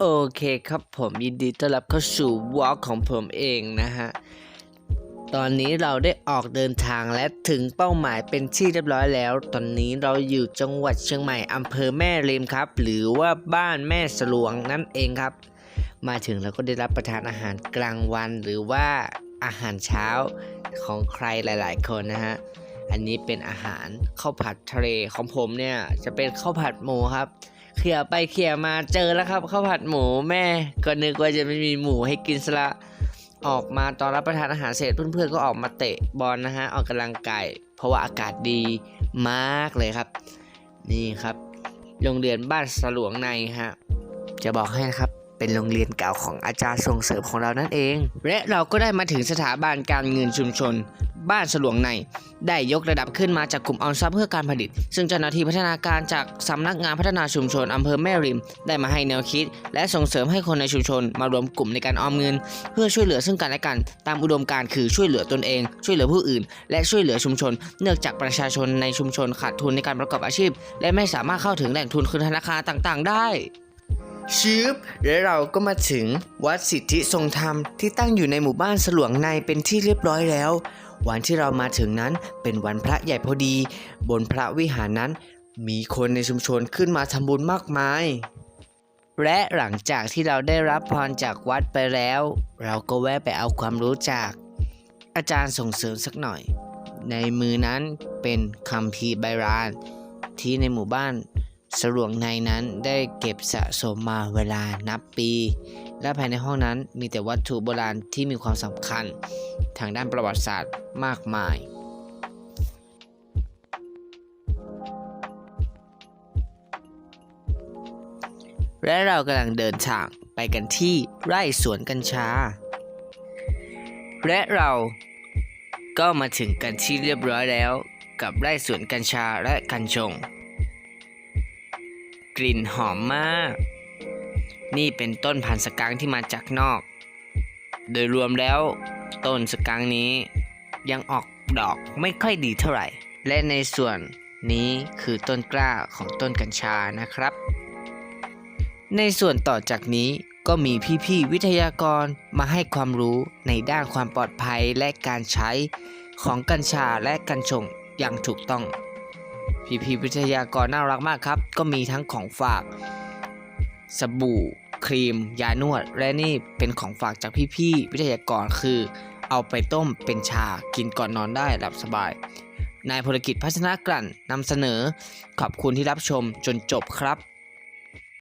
โอเคครับผมยินดีต้อนรับเข้าสู่วอล์กของผมเองนะฮะ ตอนนี้เราได้ออกเดินทางและถึงเป้าหมายเป็นที่เรียบร้อยแล้ว ตอนนี้เราอยู่จังหวัดเชียงใหม่อำเภอแม่ริมครับ หรือว่าบ้านแม่สลวงนั่นเองครับ มาถึงเราก็ได้รับประทานอาหารกลางวันหรือว่าอาหารเช้าของใครหลาย ๆ คนนะฮะอันนี้เป็นอาหารข้าวผัดทะเลของผมเนี่ยจะเป็นข้าวผัดหมูครับ เขี่ยไปเขี่ยมาเจอแล้วครับข้าวผัดหมูแม่ก็นึกว่าจะไม่มีหมูให้กินซะละออกมาตอนรับประทานอาหารเสร็จเพื่อนๆก็ออกมาเตะบอลนะฮะออกกำลังกายเพราะว่าอากาศดีมากเลยครับ นี่ครับ โรงเรียนบ้านสลวงในฮะจะบอกให้นะครับ เป็นโรงเรียนเก่าของอาจารย์ส่งเสริมของเรานั่นเอง และเราก็ได้มาถึงสถาบันการเงินชุมชน บ้านสลวงใน ได้ยกระดับขึ้นมาจากกลุ่มออมทรัพย์เพื่อการผลิต ซึ่งเจ้าหน้าที่พัฒนาการจากสำนักงานพัฒนาชุมชนอำเภอแม่ริม ได้มาให้แนวคิด และส่งเสริมให้คนในชุมชน มารวมกลุ่มในการออมเงิน เพื่อช่วยเหลือซึ่งกันและกันตามอุดมการณ์คือช่วยเหลือตนเอง ช่วยเหลือผู้อื่น และช่วยเหลือชุมชน เนื่องจากประชาชนในชุมชนขาดทุนในการประกอบอาชีพ และไม่สามารถเข้าถึงแหล่งทุนคือธนาคารต่าง ๆ ได้ ชืบและเราก็มาถึงวัดสิทธิทรงธรรมที่ตั้งอยู่ในหมู่บ้านสลวงในเป็นที่เรียบร้อยแล้ว วันที่เรามาถึงนั้นเป็นวันพระใหญ่พอดี บนพระวิหารนั้น มีคนในชุมชนขึ้นมาทำบุญมากมาย และหลังจากที่เราได้รับพรจากวัดไปแล้ว เราก็แวะไปเอาความรู้จาก อาจารย์ส่งเสริมสักหน่อย ในมือนั้นเป็นคำพีร์ไบรานที่ในหมู่บ้าน สลวงในนั้นได้เก็บสะสมมาเวลานับปี และภายในห้องนั้นมีแต่วัตถุโบราณที่มีความสำคัญ ทางด้านประวัติศาสตร์มากมายและเรากำลังเดินทางไปกันที่ไร่สวนกัญชา และเราก็มาถึงกันที่เรียบร้อยแล้ว กับไร่สวนกัญชาและกัญชง กลิ่นหอมมาก นี่เป็นต้นพันธุ์สกังที่มาจากนอก โดยรวมแล้วต้นสกังนี้ยังออกดอกไม่ค่อยดีเท่าไหร่ และในส่วนนี้คือต้นกล้าของต้นกัญชานะครับ ในส่วนต่อจากนี้ก็มีพี่ๆวิทยากรมาให้ความรู้ในด้านความปลอดภัยและการใช้ของกัญชาและกัญชงอย่างถูกต้อง พี่ๆวิทยากรน่ารักมากครับ ก็มีทั้งของฝาก สบู่ ครีม ยานวด และนี่เป็นของฝากจากพี่พี่วิทยากรคือ เอาไปต้มเป็นชากินก่อนนอนได้หลับสบาย นายพลกิจพัฒนากลั่นนำเสนอ ขอบคุณที่รับชมจนจบครับ